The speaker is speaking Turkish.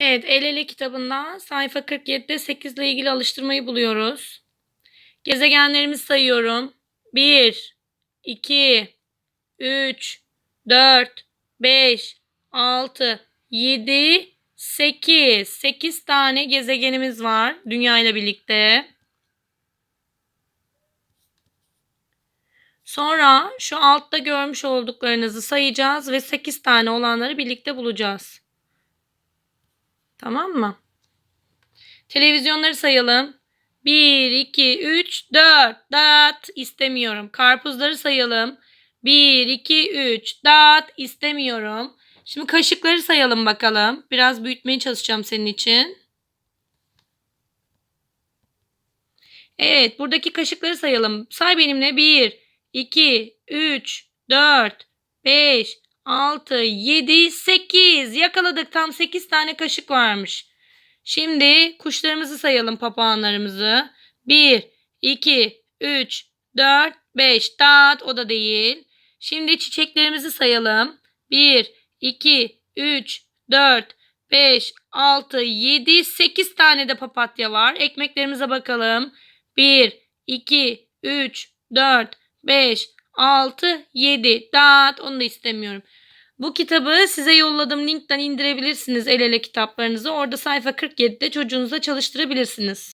Evet, El Ele kitabında sayfa 47'de 8 ile ilgili alıştırmayı buluyoruz. Gezegenlerimizi sayıyorum. 1, 2, 3, 4, 5, 6, 7, 8. 8 tane gezegenimiz var Dünya ile birlikte. Sonra şu altta görmüş olduklarınızı sayacağız ve 8 tane olanları birlikte bulacağız. Tamam mı? Televizyonları sayalım. 1, 2, 3, 4. Dat istemiyorum. Karpuzları sayalım. 1, 2, 3. Dat istemiyorum. Şimdi kaşıkları sayalım bakalım. Biraz büyütmeye çalışacağım senin için. Evet, buradaki kaşıkları sayalım. Say benimle. 1, 2, 3, 4, 5, 6, 7, 8. Yakaladık. Tam 8 tane kaşık varmış. Şimdi kuşlarımızı sayalım papağanlarımızı. 1, 2, 3, 4, 5. Tat o da değil. Şimdi çiçeklerimizi sayalım. 1, 2, 3, 4, 5, 6, 7, 8 tane de papatya var. Ekmeklerimize bakalım. 1, 2, 3, 4, 5, 6, 7. Dat onu da istemiyorum. Bu kitabı size yolladığım linkten indirebilirsiniz el ele kitaplarınızı. Orada sayfa 47'de çocuğunuza çalıştırabilirsiniz.